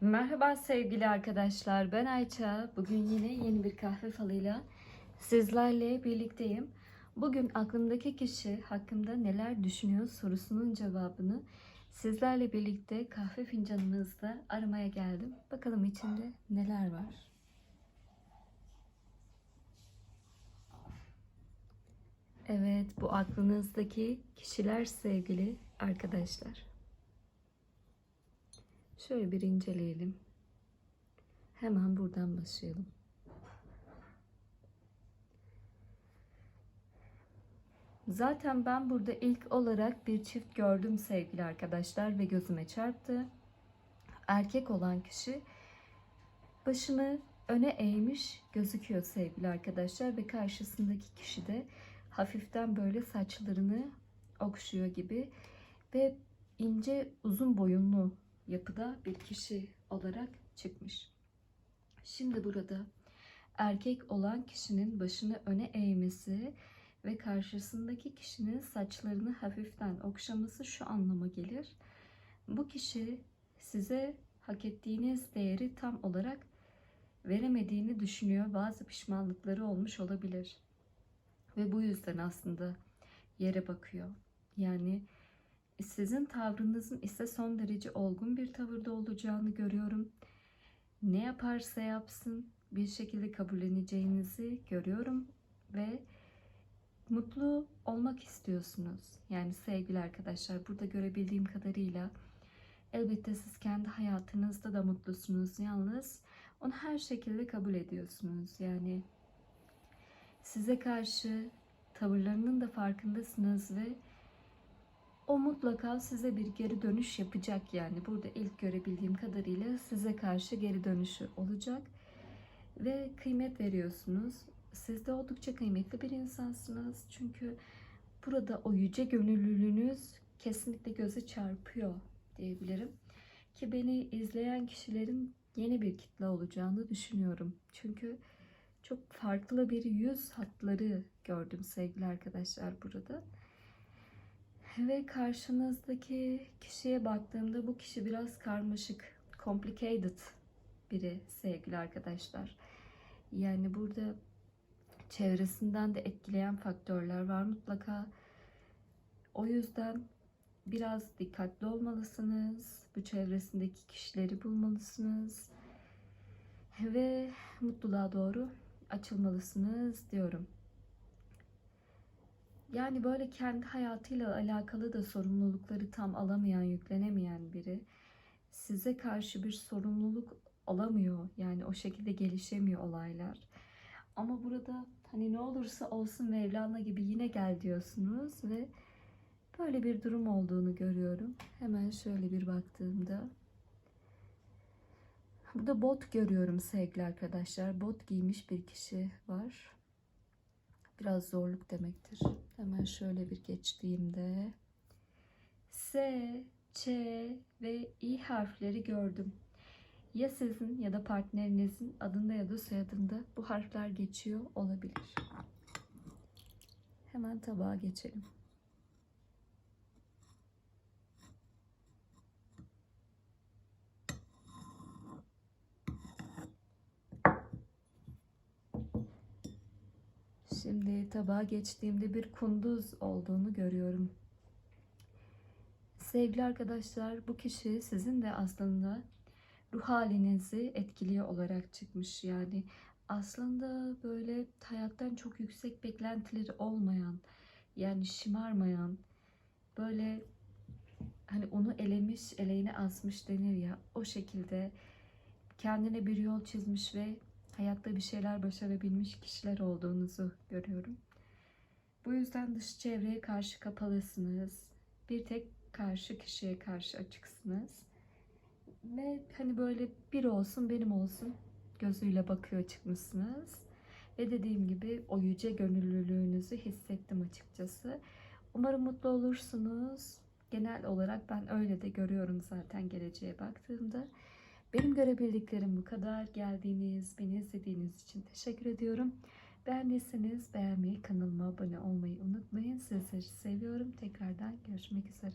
Merhaba sevgili arkadaşlar. Ben Ayça. Bugün yine yeni bir kahve falıyla sizlerle birlikteyim. Bugün aklımdaki kişi hakkında neler düşünüyor sorusunun cevabını sizlerle birlikte kahve fincanımızda aramaya geldim. Bakalım içinde neler var. Evet, bu aklınızdaki kişiler sevgili arkadaşlar. Şöyle bir inceleyelim. Hemen buradan başlayalım. Zaten ben burada ilk olarak bir çift gördüm sevgili arkadaşlar ve gözüme çarptı. Erkek olan kişi başını öne eğmiş gözüküyor sevgili arkadaşlar ve karşısındaki kişi de hafiften böyle saçlarını okşuyor gibi ve ince uzun boyunlu yapıda bir kişi olarak çıkmış. Şimdi burada erkek olan kişinin başını öne eğmesi ve karşısındaki kişinin saçlarını hafiften okşaması şu anlama gelir. Bu kişi size hak ettiğiniz değeri tam olarak veremediğini düşünüyor. Bazı pişmanlıkları olmuş olabilir. Ve bu yüzden aslında yere bakıyor. Yani sizin tavrınızın ise son derece olgun bir tavırda olacağını görüyorum. Ne yaparsa yapsın bir şekilde kabulleneceğinizi görüyorum ve mutlu olmak istiyorsunuz. Yani sevgili arkadaşlar burada görebildiğim kadarıyla elbette siz kendi hayatınızda da mutlusunuz. Yalnız onu her şekilde kabul ediyorsunuz. Yani size karşı tavırlarının da farkındasınız ve o mutlaka size bir geri dönüş yapacak yani. Burada ilk görebildiğim kadarıyla size karşı geri dönüşü olacak. Ve kıymet veriyorsunuz. Siz de oldukça kıymetli bir insansınız. Çünkü burada o yüce gönüllülüğünüz kesinlikle göze çarpıyor diyebilirim. Ki beni izleyen kişilerin yeni bir kitle olacağını düşünüyorum. Çünkü çok farklı bir yüz hatları gördüm sevgili arkadaşlar burada. Ve karşınızdaki kişiye baktığımda bu kişi biraz karmaşık, complicated biri sevgili arkadaşlar. Yani burada çevresinden de etkileyen faktörler var mutlaka. O yüzden biraz dikkatli olmalısınız. Bu çevresindeki kişileri bulmalısınız. Ve mutluluğa doğru açılmalısınız diyorum. Yani böyle kendi hayatıyla alakalı da sorumlulukları tam alamayan, yüklenemeyen biri size karşı bir sorumluluk alamıyor. Yani o şekilde gelişemiyor olaylar. Ama burada hani ne olursa olsun Mevlana gibi yine gel diyorsunuz ve böyle bir durum olduğunu görüyorum. Hemen şöyle bir baktığımda Burada bot görüyorum sevgili arkadaşlar. Bot giymiş bir kişi var. Biraz zorluk demektir. Hemen şöyle bir geçtiğimde S, Ç ve İ harfleri gördüm. Ya sizin ya da partnerinizin adında ya da soyadında bu harfler geçiyor olabilir. Hemen tabağa geçelim. Şimdi tabağa geçtiğimde bir kunduz olduğunu görüyorum. Sevgili arkadaşlar bu kişi sizin de aslında ruh halinizi etkiliyor olarak çıkmış. Yani aslında böyle hayattan çok yüksek beklentileri olmayan yani şımarmayan böyle hani onu elemiş eleğine asmış denir ya o şekilde kendine bir yol çizmiş ve hayatta bir şeyler başarabilmiş kişiler olduğunuzu görüyorum. Bu yüzden dış çevreye karşı kapalısınız. Bir tek karşı kişiye karşı açıksınız. Ve hani böyle bir olsun benim olsun gözüyle bakıyor çıkmışsınız. Ve dediğim gibi o yüce gönüllülüğünüzü hissettim açıkçası. Umarım mutlu olursunuz. Genel olarak ben öyle de görüyorum zaten geleceğe baktığımda. Benim görebildiklerim bu kadar. Geldiğiniz, beni izlediğiniz için teşekkür ediyorum. Beğendiyseniz beğenmeyi, kanalıma abone olmayı unutmayın. Sizleri seviyorum. Tekrardan görüşmek üzere.